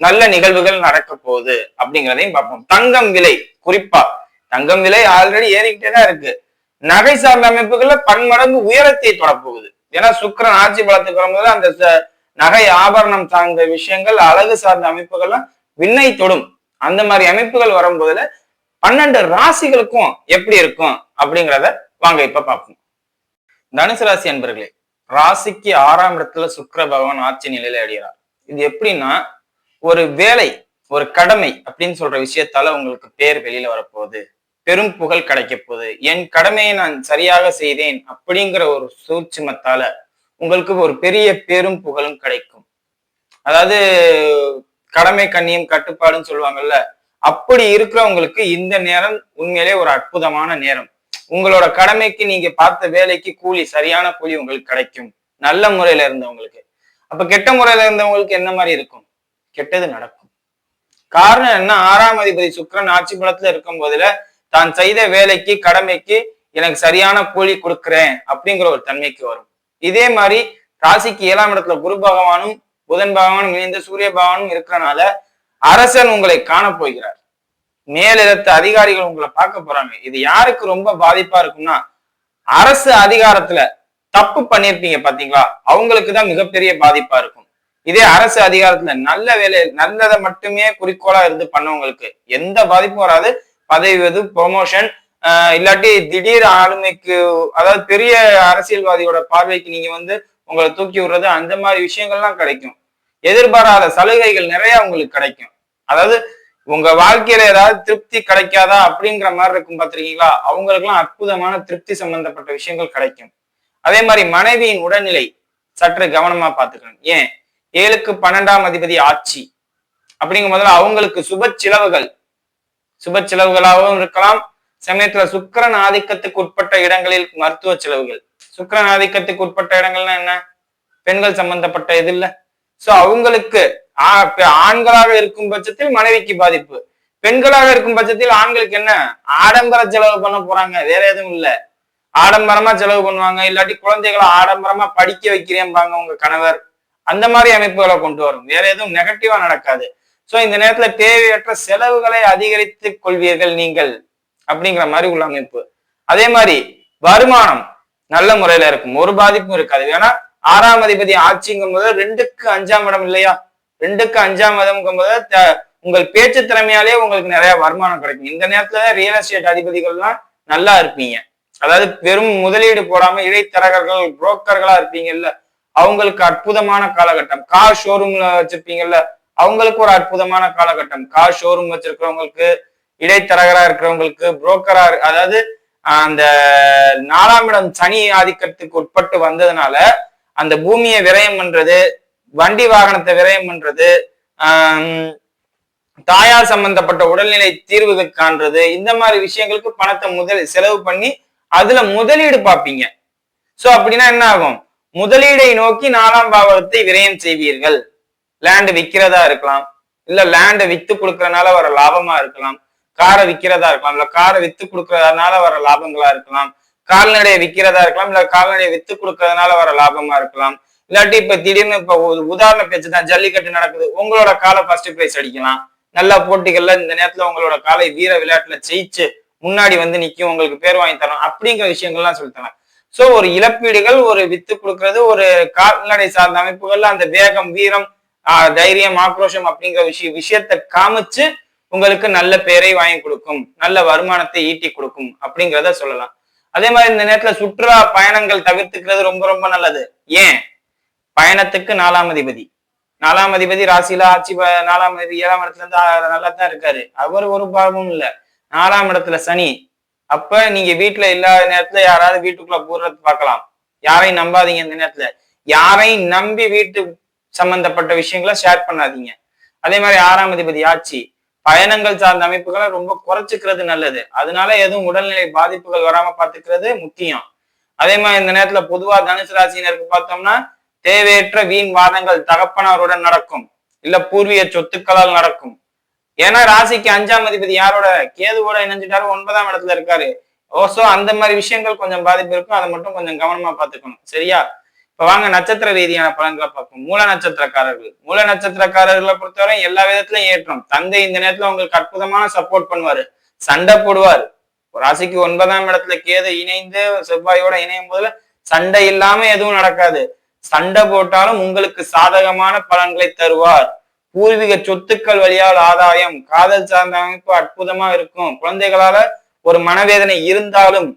நல்ல நிகழ்வுகள் நடக்க போகுது அப்படிங்கிறதையும் பார்ப்போம். தங்கம் விலை குறிப்பா தங்கம் விலை ஆல்ரெடி ஏறிக்கிட்டே தான் இருக்கு. நகை சார்ந்த அமைப்புகள்ல பன்மடங்கு உயரத்தை தொடப்போகுது ஏன்னா சுக்கிரன் ஆட்சி பலத்துக்கு வரும்போது அந்த நகை ஆபரணம் சார்ந்த விஷயங்கள் அழகு சார்ந்த அமைப்புகள்லாம் விண்ணை தொடும். அந்த மாதிரி அமைப்புகள் வரும்போதுல பன்னெண்டு ராசிகளுக்கும் எப்படி இருக்கும் அப்படிங்கிறத வாங்க இப்ப பார்ப்போம். தனுசு ராசி அன்பர்களே ராசிக்கு ஆறாம் இடத்துல சுக்கிர பகவான் ஆட்சி நிலையில அடைகிறார். இது எப்படின்னா ஒரு வேலை ஒரு கடமை அப்படின்னு சொல்ற விஷயத்தால உங்களுக்கு பேர் வெளியில வரப்போகுது. பெரும் புகழ் கிடைக்க போகுது என் கடமையை நான் சரியாக செய்தேன் அப்படிங்கிற ஒரு சூட்சுமத்தால உங்களுக்கு ஒரு பெரிய பெரும் புகழும் கிடைக்கும். அதாவது கடமை கண்ணியம் கட்டுப்பாடுன்னு சொல்லுவாங்கல்ல அப்படி இருக்கிறவங்களுக்கு இந்த நேரம் உண்மையிலே ஒரு அற்புதமான நேரம். உங்களோட கடமைக்கு நீங்க பார்த்த வேலைக்கு கூலி சரியான கூலி உங்களுக்கு கிடைக்கும். நல்ல முறையில இருந்தவங்களுக்கு. அப்ப கெட்ட முறையில இருந்தவங்களுக்கு என்ன மாதிரி இருக்கும்? கெட்டது நடக்கும். காரணம் என்ன? ஆறாம் அதிபதி சுக்கிரன் ஆட்சி பலத்துல இருக்கும் போதுல தான் செய்த வேலைக்கு கடமைக்கு எனக்கு சரியான கூலி கொடுக்கிறேன் அப்படிங்கிற ஒரு தன்மைக்கு வரும். இதே மாதிரி ராசிக்கு ஏழாம் இடத்துல குரு பகவானும் புதன் பகவானும் இணைந்த சூரிய பகவானும் இருக்கிறனால அரசன் உங்களை காண போகிறார். மேலிடத்த அதிகாரிகள் உங்களை பார்க்க போறாங்க. இது யாருக்கு ரொம்ப பாதிப்பா இருக்கும்னா அரசு அதிகாரத்துல தப்பு பண்ணிருப்பீங்க பாத்தீங்களா? அவங்களுக்கு தான் மிகப்பெரிய பாதிப்பா இருக்கும். இதே அரசு அதிகாரத்துல நல்ல வேலை நல்லதை மட்டுமே குறிக்கோளா இருந்து பண்ணவங்களுக்கு எந்த பாதிப்பும் வராது. பதவி வது ப்ரொமோஷன் இல்லாட்டி திடீர் ஆளுமைக்கு அதாவது பெரிய அரசியல்வாதியோட பார்வைக்கு நீங்க வந்து உங்களை தூக்கி விடுறது அந்த மாதிரி விஷயங்கள்லாம் கிடைக்கும். எதிர்பாராத சலுகைகள் நிறைய உங்களுக்கு கிடைக்கும். அதாவது உங்க வாழ்க்கையில ஏதாவது திருப்தி கிடைக்காதா அப்படிங்கிற மாதிரி இருக்கும் பாத்திருக்கீங்களா அவங்களுக்குலாம் அற்புதமான திருப்தி சம்பந்தப்பட்ட விஷயங்கள் கிடைக்கும். அதே மாதிரி மனைவியின் உடல்நிலை சற்று கவனமா பார்த்துக்கணும். ஏன்? ஏழுக்கு பன்னெண்டாம் அதிபதி ஆட்சி. அப்படிங்கும் போதுல அவங்களுக்கு சுப சிலவுகள். சுப சிலவுகளாகவும் இருக்கலாம். சமயத்துல சுக்கரன் ஆதிக்கத்துக்கு உட்பட்ட இடங்களில் மருத்துவ செலவுகள். சுக்கரன் ஆதிக்கத்துக்கு உட்பட்ட இடங்கள்னா என்ன? பெண்கள் சம்பந்தப்பட்ட இது இல்ல. சோ அவங்களுக்கு ஆண்களாக இருக்கும் பட்சத்தில் மனைவிக்கு பாதிப்பு. பெண்களாக இருக்கும் பட்சத்தில் ஆண்களுக்கு என்ன? ஆடம்பர செலவு பண்ண போறாங்க. வேற எதுவும் இல்ல. ஆடம்பரமா செலவு பண்ணுவாங்க. இல்லாட்டி குழந்தைகளை ஆடம்பரமா படிக்க வைக்கிறேன்பாங்க உங்க கணவர். அந்த மாதிரி அமைப்புகளை கொண்டு வரும். வேற எதுவும் நெகட்டிவா நடக்காது. சோ இந்த நேரத்துல தேவையற்ற செலவுகளை அதிகரித்துக் கொள்வீர்கள் நீங்கள் அப்படிங்கிற மாதிரி உள்ள அமைப்பு. அதே மாதிரி வருமானம் நல்ல முறையில இருக்கும். ஒரு பாதிப்பும் இருக்காது. ஏன்னா ஆறாம் அதிபதி ஆட்சிங்கும் போது ரெண்டுக்கு அஞ்சாம் இடம் இல்லையா? ரெண்டுக்கு அஞ்சாம் இடம்ங்கும் போது உங்கள் பேச்சு திறமையாலே உங்களுக்கு நிறைய வருமானம் கிடைக்கும். இந்த நேரத்துல ரியல் எஸ்டேட் அதிபதிகள்லாம் நல்லா இருப்பீங்க. அதாவது பெரும் முதலீடு போடாம இடைத்தரகர்கள் புரோக்கர்களா இருப்பீங்கல்ல. அவங்களுக்கு அற்புதமான காலகட்டம். கார் ஷோரூம்ல வச்சிருப்பீங்கல்ல அவங்களுக்கு ஒரு அற்புதமான காலகட்டம். கார் ஷோரூம் வச்சிருக்கிறவங்களுக்கு இடைத்தரகரா இருக்கிறவங்களுக்கு புரோக்கரா அதாவது அந்த நாலாம் இடம் சனி ஆதிக்கத்துக்கு உட்பட்டு வந்ததுனால அந்த பூமியை விரயம் பண்றது வண்டி வாகனத்தை விரயம் பண்றது தாயார் சம்பந்தப்பட்ட உடல்நிலை தீர்வுகள் காண்றது இந்த மாதிரி விஷயங்களுக்கு பணத்தை முதல் செலவு பண்ணி அதுல முதலீடு பார்ப்பீங்க. சோ அப்படின்னா என்ன ஆகும்? முதலீடை நோக்கி நாலாம் பாவத்தை விரயம் செய்வீர்கள். லேண்டு விற்கிறதா இருக்கலாம். இல்ல லேண்டை வித்து கொடுக்கறனால வர லாபமா இருக்கலாம். காரை விற்கிறதா இருக்கலாம். இல்ல காரை வித்து கொடுக்கறதுனால வர லாபங்களா இருக்கலாம். கால்நடையை விற்கிறதா இருக்கலாம். இல்ல கால்நடையை வித்து கொடுக்கறதுனால வர லாபமா இருக்கலாம். இல்லாட்டி இப்ப திடீர்னு இப்ப ஒரு உதாரண பேச்சு தான் ஜல்லிக்கட்டு நடக்குது. உங்களோட காலை ஃபர்ஸ்ட் பிரைஸ் அடிக்கலாம். நல்ல போட்டிகள்ல இந்த நேரத்துல உங்களோட காலை வீர விளையாட்டுல ஜெயிச்சு முன்னாடி வந்து நிக்கும். உங்களுக்கு பேர் வாங்கி தரணும். அப்படிங்கிற விஷயங்கள்லாம் சொல்லித்தராங்க சோ ஒரு இழப்பீடுகள் ஒரு வித்து கொடுக்கறது ஒரு கால்நடை சார்ந்த அமைப்புகள்ல அந்த வேகம் வீரம் ஆஹ் தைரியம் ஆக்ரோஷம் அப்படிங்கிற விஷய விஷயத்தை காமிச்சு உங்களுக்கு நல்ல பேரை வாங்கி கொடுக்கும் நல்ல வருமானத்தை ஈட்டி கொடுக்கும் அப்படிங்கிறத சொல்லலாம். அதே மாதிரி இந்த நேரத்துல சுற்றுலா பயணங்கள் தவிர்த்துக்கிறது ரொம்ப ரொம்ப நல்லது. ஏன்? பயணத்துக்கு நாலாம் அதிபதி. நாலாம் அதிபதி ராசியில ஆட்சி நாலாம் அதிபதி ஏழாம் இடத்துல இருந்து நல்லா தான் இருக்காரு. அவர் ஒரு பாவமும் இல்ல. நாலாம் இடத்துல சனி. அப்ப நீங்க வீட்டுல இல்லாத நேரத்துல யாராவது வீட்டுக்குள்ள போடுறது பார்க்கலாம். யாரையும் நம்பாதீங்க இந்த நேரத்துல. யாரையும் நம்பி வீட்டு சம்பந்தப்பட்ட விஷயங்களை ஷேர் பண்ணாதீங்க. அதே மாதிரி ஆறாம் அதிபதி ஆட்சி பயணங்கள் சார்ந்த அமைப்புகளை ரொம்ப குறைச்சிக்கிறது நல்லது. அதனால எதுவும் உடல்நிலை பாதிப்புகள் வராம பாத்துக்கிறது முக்கியம். அதே மாதிரி இந்த நேரத்துல பொதுவா தனுசு ராசினருக்கு பார்த்தோம்னா தேவையற்ற வீண் வாதங்கள் தகப்பனாருடன் நடக்கும். இல்ல பூர்வீக சொத்துக்களால் நடக்கும். ஏன்னா ராசிக்கு அஞ்சாம் அதிபதி யாரோட? கேதுவோட இணைஞ்சிட்டாரு ஒன்பதாம் இடத்துல இருக்காரு. ஓசோ அந்த மாதிரி விஷயங்கள் கொஞ்சம் பாதிப்பு இருக்கும். அதை மட்டும் கொஞ்சம் கவனமா பாத்துக்கணும் சரியா? இப்ப வாங்க நட்சத்திர ரீதியான பலன்களை பார்ப்போம். மூல நட்சத்திரக்காரர்கள். மூல நட்சத்திரக்காரர்களை பொறுத்தவரை எல்லா விதத்திலும் ஏற்றம். தந்தை இந்த நேரத்துல உங்களுக்கு அற்புதமான சப்போர்ட் பண்ணுவாரு. சண்டை போடுவார். ராசிக்கு ஒன்பதாம் இடத்துல கேது இணைந்து செவ்வாயோட இணையும் போதுல சண்டை இல்லாம எதுவும் நடக்காது. சண்டை போட்டாலும் உங்களுக்கு சாதகமான பலன்களை தருவார். பூர்வீக சொத்துக்கள் வழியால் ஆதாயம் காதல் சார்ந்த அமைப்பு அற்புதமா இருக்கும். குழந்தைகளால ஒரு மனவேதனை இருந்தாலும்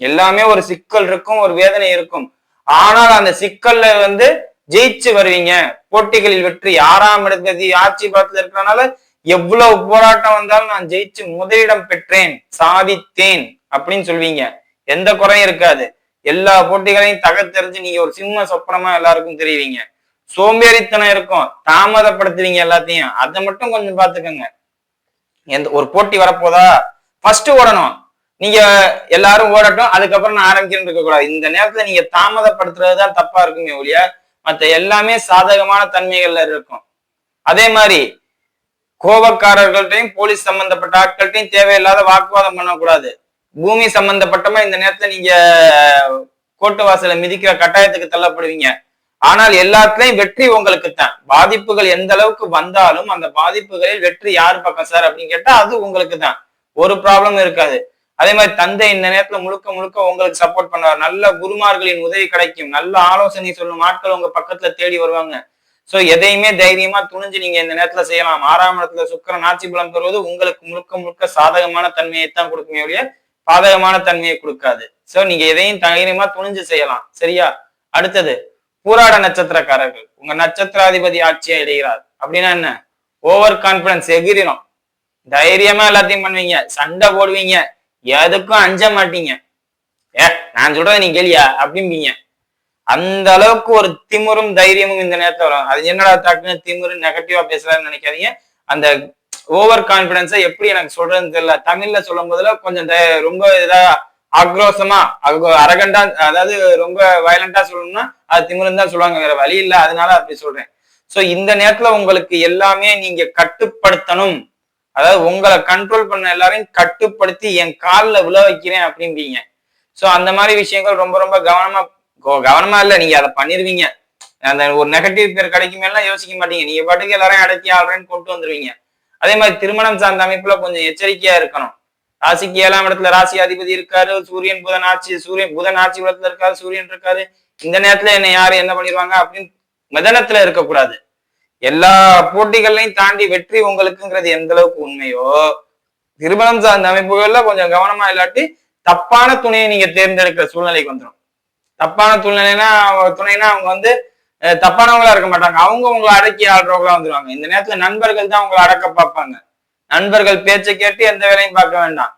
எல்லாமே ஒரு சிக்கல் இருக்கும் ஒரு வேதனை இருக்கும். ஆனால் அந்த சிக்கல்ல வந்து ஜெயிச்சு வருவீங்க. போட்டிகளில் வெற்றி ஆறாம் இடத்தி ஆட்சி பலத்துல இருக்கிறனால எவ்வளவு போராட்டம் வந்தாலும் நான் ஜெயிச்சு முதலிடம் பெற்றேன் சாதித்தேன் அப்படின்னு சொல்வீங்க. எந்த குறையும் இருக்காது. எல்லா போட்டிகளையும் தகர்த்தெறிஞ்சு நீங்க ஒரு சிம்ம சொப்பனமா எல்லாருக்கும் தெரியுவீங்க சோம்பேறித்தனம் இருக்கும். தாமதப்படுத்துவீங்க எல்லாத்தையும். அதை மட்டும் கொஞ்சம் பாத்துக்கோங்க எந்த ஒரு போட்டி வரப்போதா? ஃபர்ஸ்ட் ஓடணும். நீங்க எல்லாரும் ஓடட்டும். அதுக்கப்புறம் நான் ஆரம்பிக்கணும்னு இருக்க கூடாது இந்த நேரத்துல நீங்க தாமதப்படுத்துறதுதான் தப்பா இருக்குமே ஒழிய மற்ற எல்லாமே சாதகமான தன்மைகள்ல இருக்கும். அதே மாதிரி கோபக்காரர்கள்ட்டையும் போலீஸ் சம்பந்தப்பட்ட ஆட்கள்ட்டையும் தேவையில்லாத வாக்குவாதம் பண்ணக்கூடாது. பூமி சம்பந்தப்பட்டமா இந்த நேரத்துல நீங்க கோட்டு வாசலை மிதிக்கிற கட்டாயத்துக்கு தள்ளப்படுவீங்க. ஆனால் எல்லாத்துலயும் வெற்றி உங்களுக்கு தான் பாதிப்புகள் எந்த அளவுக்கு வந்தாலும் அந்த பாதிப்புகளில் வெற்றி யார் பக்கம் சார் அப்படின்னு கேட்டா அது உங்களுக்கு தான் ஒரு ப்ராப்ளம் இருக்காது. அதே மாதிரி தந்தை இந்த நேரத்துல முழுக்க முழுக்க உங்களுக்கு சப்போர்ட் பண்ணுவார். நல்ல குருமார்களின் உதவி கிடைக்கும். நல்ல ஆலோசனை சொல்லும் ஆட்கள் உங்க பக்கத்துல தேடி வருவாங்க. சோ எதையுமே தைரியமா துணிஞ்சு நீங்க இந்த நேரத்துல செய்யலாம். ஆறாம் இடத்துல சுக்கரன் ஆட்சி பலம் பெறுவது உங்களுக்கு முழுக்க முழுக்க சாதகமான தன்மையை தான் கொடுக்குமே ஒழிய பாதகமான தன்மையை கொடுக்காது. சோ நீங்க எதையும் தைரியமா துணிஞ்சு செய்யலாம். சரியா? அடுத்தது பூராட நட்சத்திரக்காரர்கள். உங்க நட்சத்திராதிபதி ஆட்சியை அடைகிறார் அப்படின்னா என்ன? ஓவர் கான்பிடன்ஸ் எகிரிடும் தைரியமா எல்லாத்தையும் பண்ணுவீங்க. சண்டை போடுவீங்க. எதுக்கும் அஞ்ச மாட்டீங்க. ஏ நான் சொல்றது நீ கேளியா? அப்படிம்பீங்க. அந்த அளவுக்கு ஒரு திமிரும் தைரியமும் இந்த நேரத்தில் வரும். அது என்னடா தாக்குன்னு திமிரு நெகட்டிவா பேசுறாருன்னு நினைக்காதீங்க. அந்த ஓவர் கான்பிடன்ஸை எப்படி எனக்கு சொல்றதுன்னு தெரியல. தமிழ்ல சொல்லும் போதுல கொஞ்சம் ரொம்ப இதா ஆக்ரோஷமா அரகண்டா அதாவது ரொம்ப வயலண்டா சொல்லணும்னா அது திமிருன்னு தான் சொல்லுவாங்க வேற வழி இல்ல அதனால அப்படி சொல்றேன். சோ இந்த நேரத்துல உங்களுக்கு எல்லாமே நீங்க கட்டுப்படுத்தணும். அதாவது உங்களை கண்ட்ரோல் பண்ண எல்லாரையும் கட்டுப்படுத்தி என் காலில் விழ வைக்கிறேன் அப்படிம்பீங்க. ஸோ அந்த மாதிரி விஷயங்கள் ரொம்ப ரொம்ப கவனமா கோ- கவனமா இல்லை நீங்க அதை பண்ணிருவீங்க. அந்த ஒரு நெகட்டிவ் பேர் கிடைக்குமே எல்லாம் யோசிக்க மாட்டீங்க. நீங்க பாட்டுக்கு எல்லாரையும் அடக்கி ஆடுறேன்னு கொண்டு வந்துருவீங்க. அதே மாதிரி திருமணம் சார்ந்த அமைப்புல கொஞ்சம் எச்சரிக்கையா இருக்கணும். ராசிக்கு ஏழாம் இடத்துல ராசி அதிபதி இருக்காரு சூரியன் புதன் ஆட்சி சூரியன் புதன் ஆட்சி இடத்துல இருக்காரு சூரியன் இருக்காரு. இந்த நேரத்துல என்ன யாரு என்ன பண்ணிடுவாங்க அப்படின்னு மிதனத்துல இருக்கக்கூடாது. எல்லா போட்டிகள்லையும் தாண்டி வெற்றி உங்களுக்குங்கிறது எந்த அளவுக்கு உண்மையோ திருமணம் சார்ந்த அமைப்புகள்ல கொஞ்சம் கவனமா இல்லாட்டி தப்பான துணையை நீங்க தேர்ந்தெடுக்கிற சூழ்நிலைக்கு வந்துடும் தப்பான துணைனா துணைனா அவங்க வந்து தப்பானவங்களா இருக்க மாட்டாங்க. அவங்க உங்களை அடக்கி ஆடுறவங்களா வந்துருவாங்க. இந்த நேரத்துல நண்பர்கள் தான் உங்களை அடக்க பார்ப்பாங்க. நண்பர்கள் பேச்சை கேட்டு எந்த வேலையும் பார்க்க வேண்டாம்.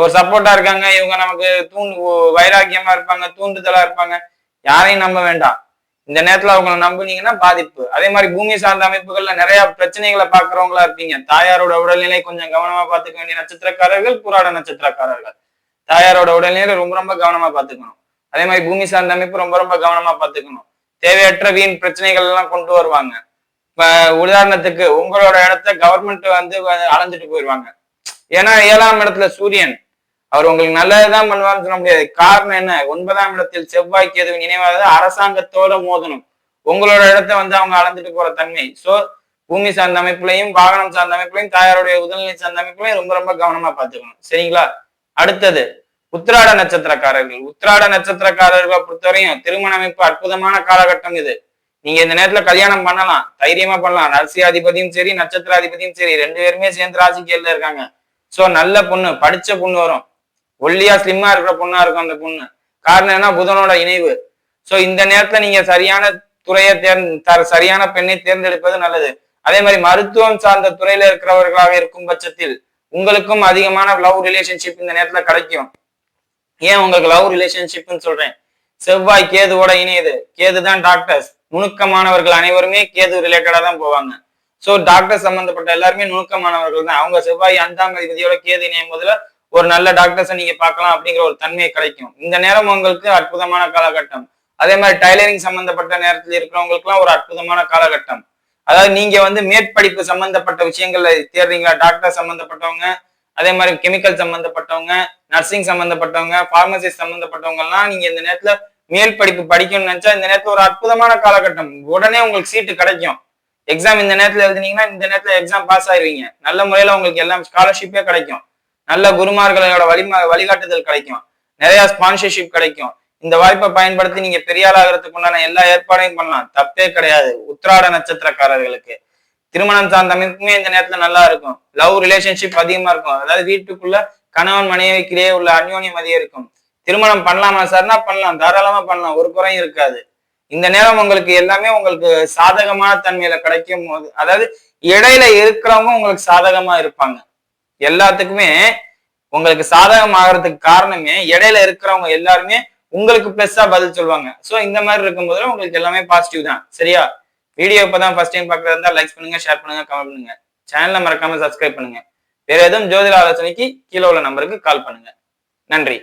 ஒரு சப்போர்ட்டா இருக்காங்க இவங்க நமக்கு தூண்டு வைராக்கியமா இருப்பாங்க தூண்டுதலா இருப்பாங்க. யாரையும் நம்ப வேண்டாம். இந்த நேரத்துல அவங்களை நம்புனீங்கன்னா பாதிப்பு. அதே மாதிரி பூமி சார்ந்த அமைப்புகள்ல நிறைய பிரச்சனைகளை பாக்குறவங்களா இருப்பீங்க. தாயாரோட உடல்நிலை கொஞ்சம் கவனமா பாத்துக்க வேண்டிய நட்சத்திரக்காரர்கள் புராட நட்சத்திரக்காரர்கள். தாயாரோட உடல்நிலை ரொம்ப ரொம்ப கவனமா பாத்துக்கணும் அதே மாதிரி பூமி சார்ந்த அமைப்பு ரொம்ப ரொம்ப கவனமா பாத்துக்கணும் தேவையற்ற வீண் பிரச்சனைகள் எல்லாம் கொண்டு வருவாங்க. இப்ப உதாரணத்துக்கு உங்களோட இடத்த கவர்மெண்ட் வந்து அலைஞ்சிட்டு போயிடுவாங்க ஏன்னா ஏழாம் இடத்துல சூரியன். அவர் உங்களுக்கு நல்லதுதான் பண்ணுவார்னு சொல்ல முடியாது. காரணம் என்ன? ஒன்பதாம் இடத்தில் செவ்வாய்க்கு எதுவும் இணைவாக அரசாங்கத்தோட மோதணும். உங்களோட இடத்த வந்து அவங்க அளந்துட்டு போற தன்மை. சோ பூமி சார்ந்த அமைப்புலையும் வாகனம் சார்ந்த அமைப்புலையும் தாயாருடைய உடல்நிலை சார்ந்த அமைப்புலையும் ரொம்ப ரொம்ப கவனமா பாத்துக்கணும் சரிங்களா? அடுத்தது உத்திராட நட்சத்திரக்காரர்கள். உத்திராட நட்சத்திரக்காரர்களை பொறுத்தவரையும் திருமண அமைப்பு அற்புதமான காலகட்டம் இது. நீங்க இந்த நேரத்துல கல்யாணம் பண்ணலாம் தைரியமா பண்ணலாம். ராசியாதிபதியும் சரி நட்சத்திராதிபதியும் சரி ரெண்டு பேருமே சேர்ந்து ராசிக்கேள்ல இருக்காங்க. சோ நல்ல பொண்ணு படிச்ச பொண்ணு வரும். ஒல்லியா ஸ்லிம்மா இருக்கிற பொண்ணா இருக்கும் அந்த பொண்ணு. காரணம் என்ன புதனோட இணைவு. சோ இந்த நேரத்துல நீங்க சரியான துறையை தேர்ந்து சரியான பெண்ணை தேர்ந்தெடுப்பது நல்லது. அதே மாதிரி மருத்துவம் சார்ந்த துறையில இருக்கிறவர்களாக இருக்கும் பட்சத்தில் உங்களுக்கும் அதிகமான லவ் ரிலேஷன்ஷிப் இந்த நேரத்துல கிடைக்கும். ஏன் உங்களுக்கு லவ் ரிலேஷன்ஷிப்னு சொல்றேன்? செவ்வாய் கேதுவோட இணையுது. கேது தான் டாக்டர்ஸ் நுணுக்கமானவர்கள் அனைவருமே கேது ரிலேட்டடா தான் போவாங்க. சோ டாக்டர் சம்பந்தப்பட்ட எல்லாருமே நுணுக்கமானவர்கள் தான். அவங்க செவ்வாய் அஞ்சாம் அதிபதியோட கேது இணையும் போதுல ஒரு நல்ல டாக்டர்ஸை நீங்க பார்க்கலாம் அப்படிங்கிற ஒரு தன்மை கிடைக்கும். இந்த நேரம் உங்களுக்கு அற்புதமான காலகட்டம். அதே மாதிரி டைலரிங் சம்பந்தப்பட்ட நேரத்தில் இருக்கிறவங்களுக்குலாம் ஒரு அற்புதமான காலகட்டம். அதாவது நீங்க வந்து மேற்படிப்பு சம்பந்தப்பட்ட விஷயங்கள்ல தேடுறீங்களா? டாக்டர் சம்பந்தப்பட்டவங்க அதே மாதிரி கெமிக்கல் சம்பந்தப்பட்டவங்க நர்சிங் சம்பந்தப்பட்டவங்க பார்மசிஸ்ட் சம்பந்தப்பட்டவங்க எல்லாம் நீங்க இந்த நேரத்துல மேல் படிப்பு படிக்கணும்னு நினைச்சா இந்த நேரத்துல ஒரு அற்புதமான காலகட்டம். உடனே உங்களுக்கு சீட்டு கிடைக்கும். எக்ஸாம் இந்த நேரத்துல எழுதுனீங்கன்னா இந்த நேரத்துல எக்ஸாம் பாஸ் ஆயிருவீங்க. நல்ல முறையில உங்களுக்கு எல்லாம் ஸ்காலர்ஷிப்பே கிடைக்கும். நல்ல குருமார்களோட வழி வழிகாட்டுதல் கிடைக்கும். நிறைய ஸ்பான்சர்ஷிப் கிடைக்கும். இந்த வாய்ப்பை பயன்படுத்தி நீங்க பெரிய ஆளாகிறதுக்கு உண்டான எல்லா ஏற்பாடையும் பண்ணலாம். தப்பே கிடையாது. உத்திராட நட்சத்திரக்காரர்களுக்கு. திருமணம் சார்ந்த அமைப்புமே இந்த நேரத்துல நல்லா இருக்கும். லவ் ரிலேஷன்ஷிப் அதிகமா இருக்கும். அதாவது வீட்டுக்குள்ள கணவன் மனைவிக்கிடையே உள்ள அந்யோன்யம் அதிகம் இருக்கும் திருமணம் பண்ணலாமா? சார்னா பண்ணலாம்? தாராளமா பண்ணலாம். ஒரு குறையும் இருக்காது. இந்த நேரம் உங்களுக்கு எல்லாமே உங்களுக்கு சாதகமான தன்மையில கிடைக்கும் போது அதாவது இடையில இருக்கிறவங்க உங்களுக்கு சாதகமா இருப்பாங்க. எல்லாத்துக்குமே உங்களுக்கு சாதகம் ஆகிறதுக்கு காரணமே இடையில இருக்கிறவங்க எல்லாருமே உங்களுக்கு பிளஸ்ஸா பதில் சொல்லுவாங்க சோ இந்த மாதிரி இருக்கும்போது உங்களுக்கு எல்லாமே பாசிட்டிவ் தான். சரியா? வீடியோ இப்பதான் ஃபர்ஸ்ட் டைம் பார்க்கறதா இருந்தா லைக் பண்ணுங்க ஷேர் பண்ணுங்க கமெண்ட் பண்ணுங்க. சேனலை மறக்காம சப்ஸ்கிரைப் பண்ணுங்க. வேற எதுவும் ஜோதிட ஆலோசனைக்கு கீழே உள்ள நம்பருக்கு கால் பண்ணுங்க. நன்றி.